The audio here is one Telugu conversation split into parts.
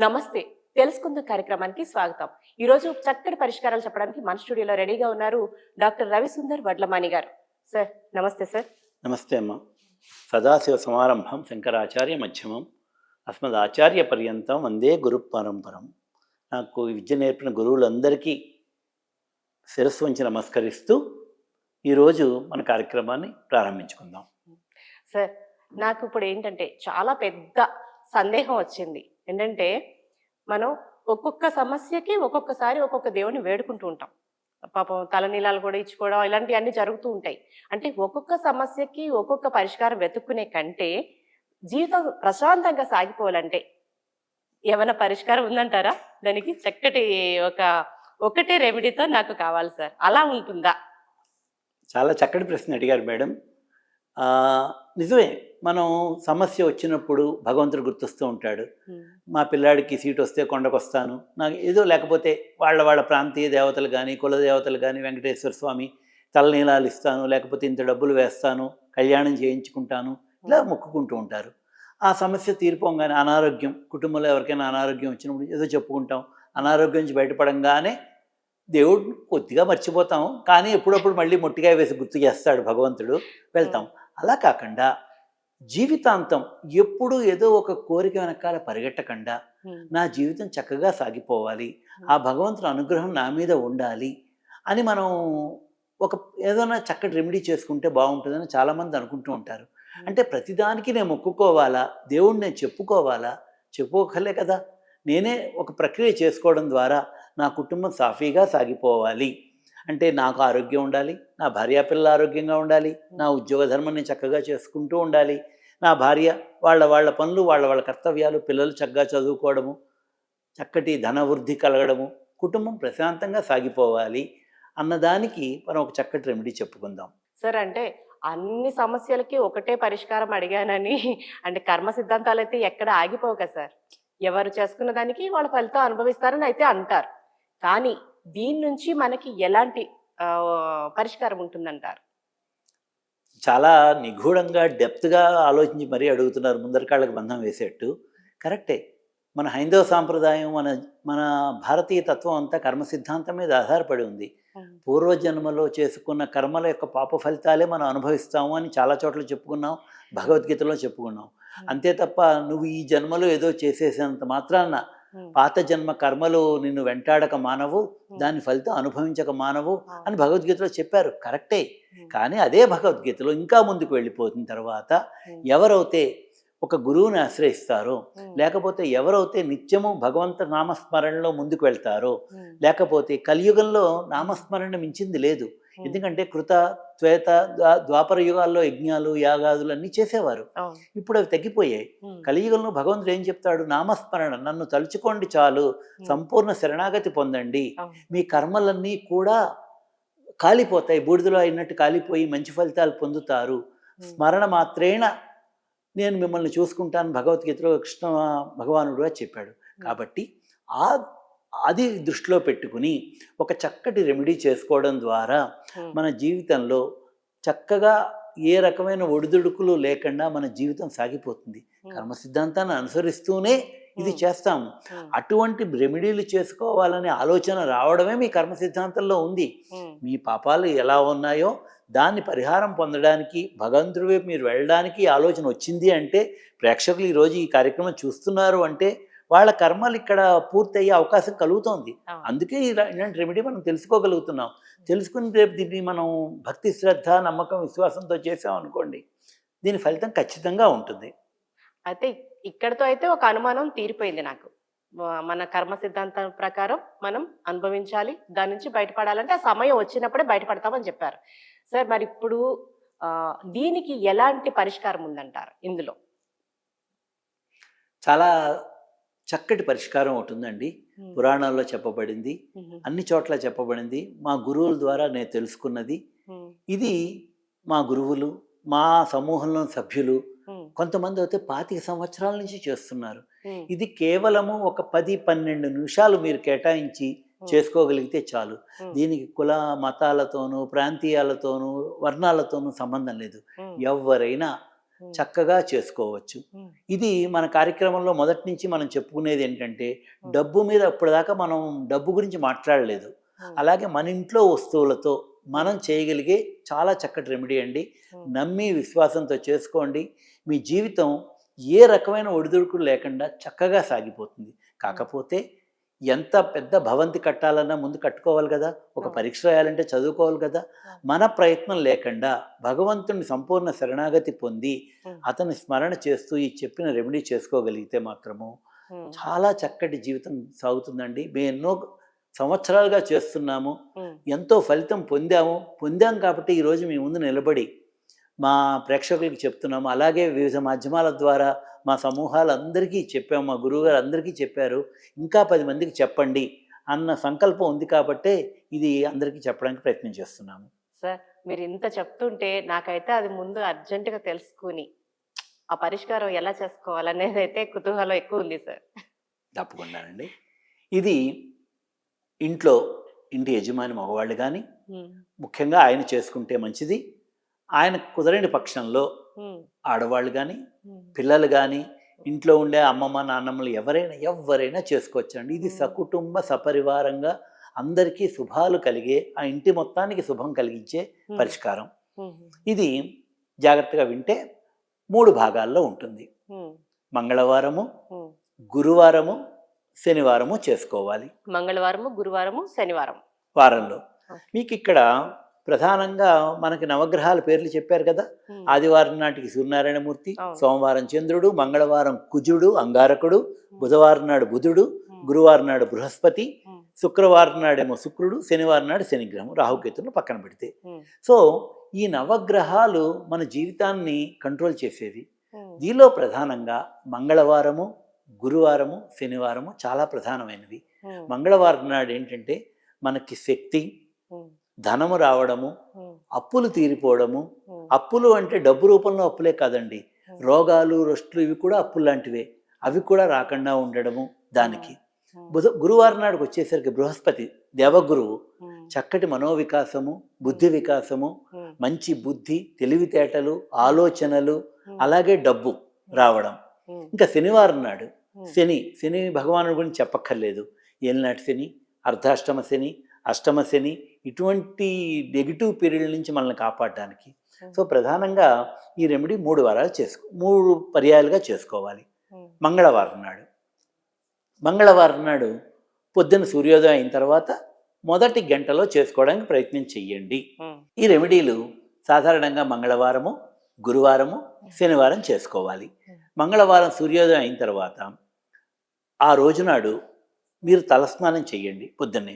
నమస్తే. తెలుసుకుందాం కార్యక్రమానికి స్వాగతం. ఈ రోజు చక్కటి పరిష్కారాలు చెప్పడానికి మన స్టూడియోలో రెడీగా ఉన్నారు డాక్టర్ రవిసుందర్ వడ్లమాని గారు. సార్ నమస్తే సార్. నమస్తే అమ్మ. సదాశివ సమారంభం శంకరాచార్య మధ్యమం. అస్మద్ ఆచార్య పర్యంతం వందే గురు పరంపరం. నాకు విద్య నేర్పిన గురువులందరికీ శిరస్సు వంచి నమస్కరిస్తూ ఈరోజు మన కార్యక్రమాన్ని ప్రారంభించుకుందాం. సార్ నాకు ఇప్పుడు ఏంటంటే చాలా పెద్ద సందేహం వచ్చింది. ఏంటంటే మనం ఒక్కొక్క సమస్యకి ఒక్కొక్కసారి ఒక్కొక్క దేవుని వేడుకుంటూ ఉంటాం. పాపం తలనీలాలు కూడా ఇచ్చుకోవడం ఇలాంటివన్నీ జరుగుతూ ఉంటాయి. అంటే ఒక్కొక్క సమస్యకి ఒక్కొక్క పరిష్కారం వెతుక్కునే కంటే జీవితం ప్రశాంతంగా సాగిపోవాలంటే ఏమైనా పరిష్కారం ఉందంటారా? దానికి చక్కటి ఒక ఒకటే రెమెడీతో నాకు కావాలి సార్. అలా ఉంటుందా? చాలా చక్కటి ప్రశ్న అడిగారు మేడం. నిజమే మనం సమస్య వచ్చినప్పుడు భగవంతుడు గుర్తొస్తూ ఉంటాడు. మా పిల్లాడికి సీట్ వస్తే కొండకొస్తాను. నాకు ఏదో లేకపోతే వాళ్ళ వాళ్ళ ప్రాంతీయ దేవతలు కానీ కుల దేవతలు కానీ వెంకటేశ్వర స్వామి తలనీలాలు ఇస్తాను లేకపోతే ఇంత డబ్బులు వేస్తాను కళ్యాణం చేయించుకుంటాను ఇలా మొక్కుకుంటూ ఉంటారు. ఆ సమస్య తీరిపోగానే అనారోగ్యం కుటుంబంలో ఎవరికైనా అనారోగ్యం వచ్చినప్పుడు ఏదో చెప్పుకుంటాం. అనారోగ్యం నుంచి బయటపడంగానే దేవుడు కొద్దిగా మర్చిపోతాం. కానీ ఎప్పుడప్పుడు మళ్ళీ మొట్టిగా వేసి గుర్తు చేస్తాడు భగవంతుడు. వెళ్తాం. అలా కాకుండా జీవితాంతం ఎప్పుడు ఏదో ఒక కోరిక వెనకాల పరిగెట్టకుండా నా జీవితం చక్కగా సాగిపోవాలి ఆ భగవంతుని అనుగ్రహం నా మీద ఉండాలి అని మనం ఒక ఏదైనా చక్కటి రెమెడీ చేసుకుంటే బాగుంటుందని చాలామంది అనుకుంటూ ఉంటారు. అంటే ప్రతిదానికి నేను మొక్కుకోవాలా దేవుణ్ణి నేను చెప్పుకోవాలా? చెప్పుకోకలే కదా! నేనే ఒక ప్రక్రియ చేసుకోవడం ద్వారా నా కుటుంబం సాఫీగా సాగిపోవాలి. అంటే నాకు ఆరోగ్యం ఉండాలి నా భార్య పిల్ల ఆరోగ్యంగా ఉండాలి నా ఉద్యోగ ధర్మాన్ని చక్కగా చేసుకుంటూ ఉండాలి. నా భార్య వాళ్ళ వాళ్ళ పనులు వాళ్ళ వాళ్ళ కర్తవ్యాలు పిల్లలు చక్కగా చదువుకోవడము చక్కటి ధనవృద్ధి కలగడము కుటుంబం ప్రశాంతంగా సాగిపోవాలి అన్నదానికి మనం ఒక చక్కటి రెమెడీ చెప్పుకుందాం. సార్ అంటే అన్ని సమస్యలకి ఒకటే పరిష్కారం అడిగానని అంటే కర్మ సిద్ధాంతాలు అయితే ఎక్కడ ఆగిపోవు కదా సార్ ఎవరు చేసుకున్న దానికి వాళ్ళ ఫలితం అనుభవిస్తారని అయితే అంటారు. కానీ దీని నుంచి మనకి ఎలాంటి పరిష్కారం ఉంటుందంటారు? చాలా నిగూఢంగా డెప్త్గా ఆలోచించి మరీ అడుగుతున్నారు. ముందరకాళ్ళకి బంధం వేసేట్టు. కరెక్టే. మన హైందవ సాంప్రదాయం మన మన భారతీయ తత్వం అంతా కర్మ సిద్ధాంతం మీద ఆధారపడి ఉంది. పూర్వజన్మలో చేసుకున్న కర్మల యొక్క పాప ఫలితాలే మనం అనుభవిస్తాము అని చాలా చోట్ల చెప్పుకున్నాం. భగవద్గీతలో చెప్పుకున్నాం. అంతే తప్ప నువ్వు ఈ జన్మలో ఏదో చేసేసినంత మాత్రాన పాత జన్మ కర్మలు నిన్ను వెంటాడక మానవు దాని ఫలితం అనుభవించక మానవు అని భగవద్గీతలో చెప్పారు. కరెక్టే. కానీ అదే భగవద్గీతలో ఇంకా ముందుకు వెళ్ళిపోతున్న తర్వాత ఎవరైతే ఒక గురువుని ఆశ్రయిస్తారో లేకపోతే ఎవరైతే నిత్యము భగవంత నామస్మరణలో ముందుకు వెళ్తారో లేకపోతే కలియుగంలో నామస్మరణ మించింది లేదు ఎందుకంటే కృత త్వేత ద్వా- ద్వాపర యుగాల్లో యజ్ఞాలు యాగాదులు అన్నీ చేసేవారు. ఇప్పుడు అవి తగ్గిపోయాయి. కలియుగంలో భగవంతుడు ఏం చెప్తాడు? నామస్మరణ నన్ను తలుచుకోండి చాలు సంపూర్ణ శరణాగతి పొందండి. మీ కర్మలన్నీ కూడా కాలిపోతాయి. బూడిదలో అయినట్టు కాలిపోయి మంచి ఫలితాలు పొందుతారు. స్మరణ మాత్రేణ నేను మిమ్మల్ని చూసుకుంటాను. భగవద్గీతలో కృష్ణ భగవానుడుగా చెప్పాడు. కాబట్టి ఆ అది దృష్టిలో పెట్టుకుని ఒక చక్కటి రెమెడీ చేసుకోవడం ద్వారా మన జీవితంలో చక్కగా ఏ రకమైన ఒడిదుడుకులు లేకుండా మన జీవితం సాగిపోతుంది. కర్మ సిద్ధాంతాన్ని అనుసరిస్తూనే ఇది చేస్తాము. అటువంటి రెమెడీలు చేసుకోవాలనే ఆలోచన రావడమే మీ కర్మ సిద్ధాంతంలో ఉంది. మీ పాపాలు ఎలా ఉన్నాయో దాన్ని పరిహారం పొందడానికి భగవంతుడి వైపు మీరు వెళ్ళడానికి ఆలోచన వచ్చింది అంటే ప్రేక్షకులు ఈరోజు ఈ కార్యక్రమం చూస్తున్నారు అంటే వాళ్ళ కర్మలు ఇక్కడ పూర్తయ్యే అవకాశం కలుగుతోంది. అందుకే ఇలా- ఇలాంటి రెమెడీ మనం తెలుసుకోగలుగుతున్నాం. తెలుసుకుని రేపు దీన్ని మనం భక్తి శ్రద్ధ నమ్మకం విశ్వాసంతో చేసాం అనుకోండి దీని ఫలితం ఖచ్చితంగా ఉంటుంది. అయితే ఇక్కడతో అయితే ఒక అనుమానం తీరిపోయింది నాకు. మన కర్మ సిద్ధాంతం ప్రకారం మనం అనుభవించాలి దాని నుంచి బయటపడాలంటే ఆ సమయం వచ్చినప్పుడే బయటపడతామని చెప్పారు. సార్ మరి ఇప్పుడు దీనికి ఎలాంటి పరిష్కారం ఉందంటారు ఇందులో? చాలా చక్కటి పరిష్కారం ఒకటి ఉందండి. పురాణాల్లో చెప్పబడింది. అన్ని చోట్ల చెప్పబడింది. మా గురువుల ద్వారా నేను తెలుసుకున్నది. ఇది మా గురువులు మా సమూహంలో సభ్యులు కొంతమంది అయితే పాతిక సంవత్సరాల నుంచి చేస్తున్నారు. ఇది కేవలము ఒక పది పన్నెండు నిమిషాలు మీరు కేటాయించి చేసుకోగలిగితే చాలు. దీనికి కుల మతాలతోనూ ప్రాంతీయాలతోనూ వర్ణాలతోనూ సంబంధం లేదు. ఎవరైనా చక్కగా చేసుకోవచ్చు. ఇది మన కార్యక్రమంలో మొదటి నుంచి మనం చెప్పుకునేది ఏంటంటే డబ్బు మీద అప్పటిదాకా మనం డబ్బు గురించి మాట్లాడలేదు. అలాగే మన ఇంట్లో వస్తువులతో మనం చేయగలిగే చాలా చక్కటి రెమెడీ అండి. నమ్మి విశ్వాసంతో చేసుకోండి. మీ జీవితం ఏ రకమైన ఒడిదుడుకులు లేకుండా చక్కగా సాగిపోతుంది. కాకపోతే ఎంత పెద్ద భవంతి కట్టాలన్నా ముందు కట్టుకోవాలి కదా ఒక. పరీక్ష రాయాలంటే చదువుకోవాలి కదా. మన ప్రయత్నం లేకుండా భగవంతుని సంపూర్ణ శరణాగతి పొంది అతని స్మరణ చేస్తూ ఈ చెప్పిన రెమెడీ చేసుకోగలిగితే మాత్రము చాలా చక్కటి జీవితం సాగుతుందండి. మేము ఎన్నో సంవత్సరాలుగా చేస్తున్నాము. ఎంతో ఫలితం పొందాము. పొందాం కాబట్టి ఈరోజు మీ ముందు నిలబడి మా ప్రేక్షకులకు చెప్తున్నాము. అలాగే వివిధ మాధ్యమాల ద్వారా మా సమూహాలందరికీ చెప్పాము. మా గురువుగారు అందరికీ చెప్పారు. ఇంకా పది మందికి చెప్పండి అన్న సంకల్పం ఉంది కాబట్టే ఇది అందరికీ చెప్పడానికి ప్రయత్నం చేస్తున్నాము. సార్ మీరు ఇంత చెప్తుంటే నాకైతే అది ముందు అర్జెంటుగా తెలుసుకుని ఆ పరిష్కారం ఎలా చేసుకోవాలనేది అయితే కుతూహలం ఎక్కువ ఉంది సార్. తప్పకుండానండి ఇది ఇంట్లో ఇంటి యజమాని మగవాళ్ళు కానీ ముఖ్యంగా ఆయన చేసుకుంటే మంచిది. ఆయన కుదరని పక్షంలో ఆడవాళ్ళు కానీ పిల్లలు కానీ ఇంట్లో ఉండే అమ్మమ్మ నాన్నమ్మలు ఎవరైనా ఎవరైనా చేసుకోవచ్చండి. ఇది. సకుటుంబ సపరివారంగా అందరికీ శుభాలు కలిగే ఆ ఇంటి మొత్తానికి శుభం కలిగించే పరిష్కారం. ఇది జాగ్రత్తగా వింటే మూడు భాగాల్లో ఉంటుంది. మంగళవారము. గురువారము శనివారము చేసుకోవాలి. మంగళవారము గురువారము శనివారం. వారంలో. మీకు ఇక్కడ ప్రధానంగా మనకి నవగ్రహాల పేర్లు చెప్పారు కదా. ఆదివారం నాటికి సూర్యనారాయణమూర్తి. సోమవారం చంద్రుడు మంగళవారం కుజుడు అంగారకుడు బుధవారం నాడు బుధుడు గురువారం నాడు బృహస్పతి శుక్రవారం నాడేమో శుక్రుడు శనివారం నాడు శనిగ్రహం రాహుకేతులను పక్కన పెడితే. సో ఈ నవగ్రహాలు మన జీవితాన్ని కంట్రోల్ చేసేవి. దీనిలో ప్రధానంగా మంగళవారము గురువారము శనివారము చాలా ప్రధానమైనవి. మంగళవారం నాడు ఏంటంటే మనకి శక్తి ధనము రావడము అప్పులు తీరిపోవడము. అప్పులు అంటే డబ్బు రూపంలో అప్పులే కాదండి. రోగాలు రొస్టులు ఇవి కూడా అప్పులు లాంటివే. అవి కూడా రాకుండా ఉండడము దానికి. బుధ గురువారం నాడుకు వచ్చేసరికి బృహస్పతి దేవగురువు చక్కటి మనోవికాసము బుద్ధి వికాసము మంచి బుద్ధి తెలివితేటలు ఆలోచనలు అలాగే డబ్బు రావడం. ఇంకా శనివారం నాడు శని శని భగవానుడి గురించి చెప్పక్కర్లేదు. ఏలినాటి శని అర్ధాష్టమ శని అష్టమ శని ఇటువంటి నెగిటివ్ పీరియడ్ నుంచి మనల్ని కాపాడడానికి సో ప్రధానంగా ఈ రెమెడీ మూడు వారాలు చేసుకో మూడు పర్యాయాలుగా చేసుకోవాలి. మంగళవారం నాడు. మంగళవారం నాడు పొద్దున్న సూర్యోదయం అయిన తర్వాత మొదటి గంటలో చేసుకోవడానికి ప్రయత్నం చెయ్యండి. ఈ రెమెడీలు సాధారణంగా మంగళవారము గురువారము శనివారం చేసుకోవాలి. మంగళవారం సూర్యోదయం అయిన తర్వాత ఆ రోజునాడు మీరు తలస్నానం చేయండి పొద్దున్నే.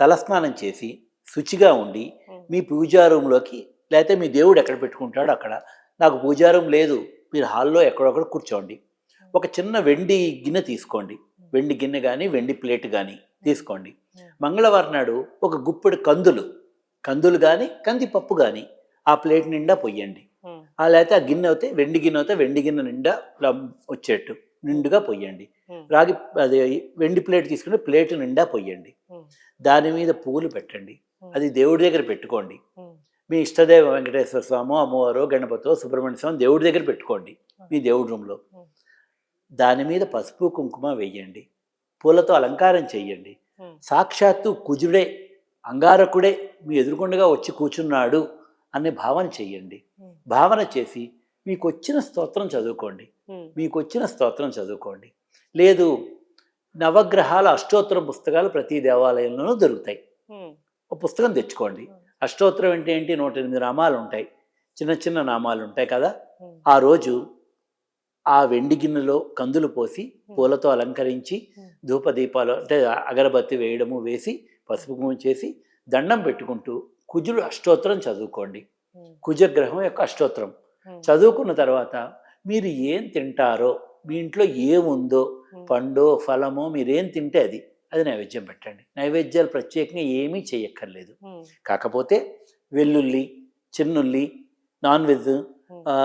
తలస్నానం చేసి శుచిగా ఉండి మీ పూజా రూమ్లోకి లేకపోతే మీ దేవుడు ఎక్కడ పెట్టుకుంటాడో అక్కడ. నాకు పూజా రూమ్ లేదు మీరు హాల్లో ఎక్కడొక్కడ కూర్చోండి. ఒక చిన్న వెండి గిన్నె తీసుకోండి. వెండి గిన్నె కానీ వెండి ప్లేట్ కానీ తీసుకోండి. మంగళవారం నాడు ఒక గుప్పెడు కందులు కందులు కానీ కందిపప్పు కానీ ఆ ప్లేట్ నిండా పొయ్యండి. లేకపోతే ఆ గిన్నె అవుతే వెండి గిన్నె అవుతే వెండి గిన్నె నిండా వచ్చేట్టు నిండుగా పొయ్యండి. రాగి అదే వెండి ప్లేట్ తీసుకుని ప్లేట్ నిండా పొయ్యండి. దాని మీద పువ్వులు పెట్టండి. అది దేవుడి దగ్గర పెట్టుకోండి. మీ ఇష్టదేవ వెంకటేశ్వర స్వామి అమ్మవారు గణపతో సుబ్రహ్మణ్య స్వామి దేవుడి దగ్గర పెట్టుకోండి మీ దేవుడి రూమ్లో. దాని మీద పసుపు కుంకుమ వేయండి. పూలతో అలంకారం చెయ్యండి. ఉమ్, సాక్షాత్తు కుజుడే అంగారకుడే మీ ఎదురుకుండగా వచ్చి కూర్చున్నాడు అనే భావన చెయ్యండి. ఉమ్, భావన చేసి మీకు వచ్చిన స్తోత్రం చదువుకోండి. మీకు వచ్చిన స్తోత్రం చదువుకోండి. లేదు. నవగ్రహాల అష్టోత్తరం పుస్తకాలు ప్రతి దేవాలయంలోనూ దొరుకుతాయి. ఒక పుస్తకం తెచ్చుకోండి. అష్టోత్తరం అంటే ఏంటి? నూట ఎనిమిది నామాలు ఉంటాయి. చిన్న చిన్న నామాలు ఉంటాయి కదా? ఆ రోజు ఆ వెండి గిన్నెలో కందులు పోసి పూలతో అలంకరించి ధూపదీపాలు అంటే అగరబత్తి వేయడము వేసి పసుపు కుంకుమ చేసి దండం పెట్టుకుంటూ కుజుడు అష్టోత్తరం చదువుకోండి. కుజగ్రహం యొక్క అష్టోత్తరం. చదువుకున్న తర్వాత మీరు ఏం తింటారో మీ ఇంట్లో ఏముందో పండో ఫలమో మీరేం తింటే అది అది నైవేద్యం పెట్టండి. నైవేద్యాలు ప్రత్యేకంగా ఏమీ చేయక్కర్లేదు. కాకపోతే వెల్లుల్లి చిన్నుల్లి నాన్ వెజ్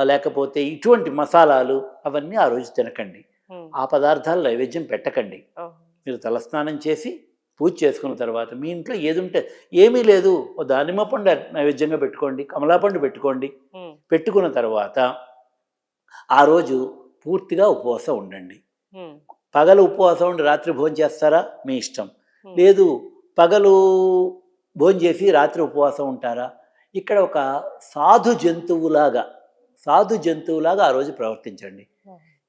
లేకపోతే ఇటువంటి మసాలాలు అవన్నీ ఆ రోజు తినకండి. ఆ పదార్థాలు నైవేద్యం పెట్టకండి. మీరు తలస్నానం చేసి పూజ చేసుకున్న తర్వాత మీ ఇంట్లో ఏది ఉంటే ఏమీ లేదు. ఓ దానిమ్మ పండు నైవేద్యంగా పెట్టుకోండి కమలా పండు పెట్టుకోండి. పెట్టుకున్న తర్వాత ఆ రోజు పూర్తిగా ఉపవాసం ఉండండి. పగలు ఉపవాసం ఉండి రాత్రి భోజనం చేస్తారా? మీ ఇష్టం. లేదు పగలు భోజనం చేసి రాత్రి ఉపవాసం ఉంటారా? ఇక్కడ ఒక సాధు జంతువులాగా సాధు జంతువులాగా ఆ రోజు ప్రవర్తించండి.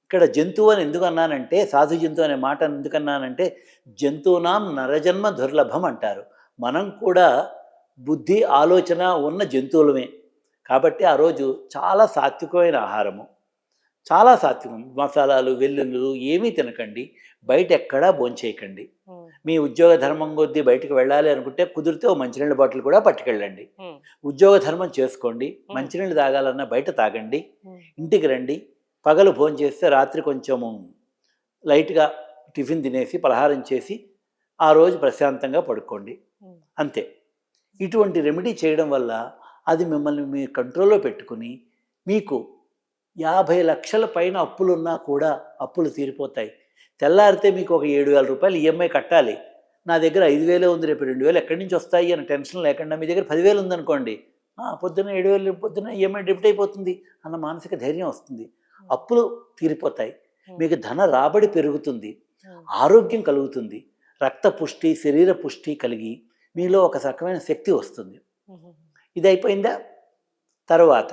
ఇక్కడ జంతువు అని ఎందుకు అన్నానంటే సాధు జంతువు అనే మాట ఎందుకు అన్నానంటే జంతువునాం నరజన్మ దుర్లభం అంటారు. మనం కూడా బుద్ధి ఆలోచన ఉన్న జంతువులమే. కాబట్టి ఆ రోజు చాలా సాత్వికమైన ఆహారము. చాలా సాత్వికం. మసాలాలు వెల్లుల్లు ఏమీ తినకండి. బయట ఎక్కడా భోంచేయకండి మీ ఉద్యోగ ధర్మం కొద్దీ బయటకు వెళ్ళాలి అనుకుంటే కుదిరితే ఓ మంచినీళ్ళ బాటిల్ కూడా పట్టుకెళ్ళండి. ఉద్యోగ ధర్మం చేసుకోండి. మంచినీళ్ళు తాగాలన్నా బయట తాగండి. ఇంటికి రండి. పగలు భోజనం చేస్తే రాత్రి కొంచెము లైట్గా టిఫిన్ తినేసి పలహారం చేసి ఆ రోజు ప్రశాంతంగా పడుకోండి. అంతే. ఇటువంటి రెమెడీ చేయడం వల్ల అది మిమ్మల్ని మీ కంట్రోల్లో పెట్టుకుని మీకు యాభై లక్షల పైన అప్పులున్నా కూడా అప్పులు తీరిపోతాయి. తెల్లారితే మీకు ఒక ఏడు వేల రూపాయలు ఈఎంఐ కట్టాలి. నా దగ్గర ఐదు వేలే ఉంది రేపు రెండు వేలు ఎక్కడి నుంచి వస్తాయి అని టెన్షన్ లేకుండా మీ దగ్గర పదివేలు ఉందనుకోండి "ఆ, పొద్దున్న ఏడు వేలు పొద్దున్న ఈఎంఐ డెబిట్ అయిపోతుంది అన్న మానసిక ధైర్యం వస్తుంది. అప్పులు తీరిపోతాయి. మీకు ధన రాబడి పెరుగుతుంది. ఆరోగ్యం కలుగుతుంది. రక్త పుష్టి శరీర పుష్టి కలిగి మీలో ఒక రకమైన శక్తి వస్తుంది. ఇది అయిపోయిందా? తర్వాత.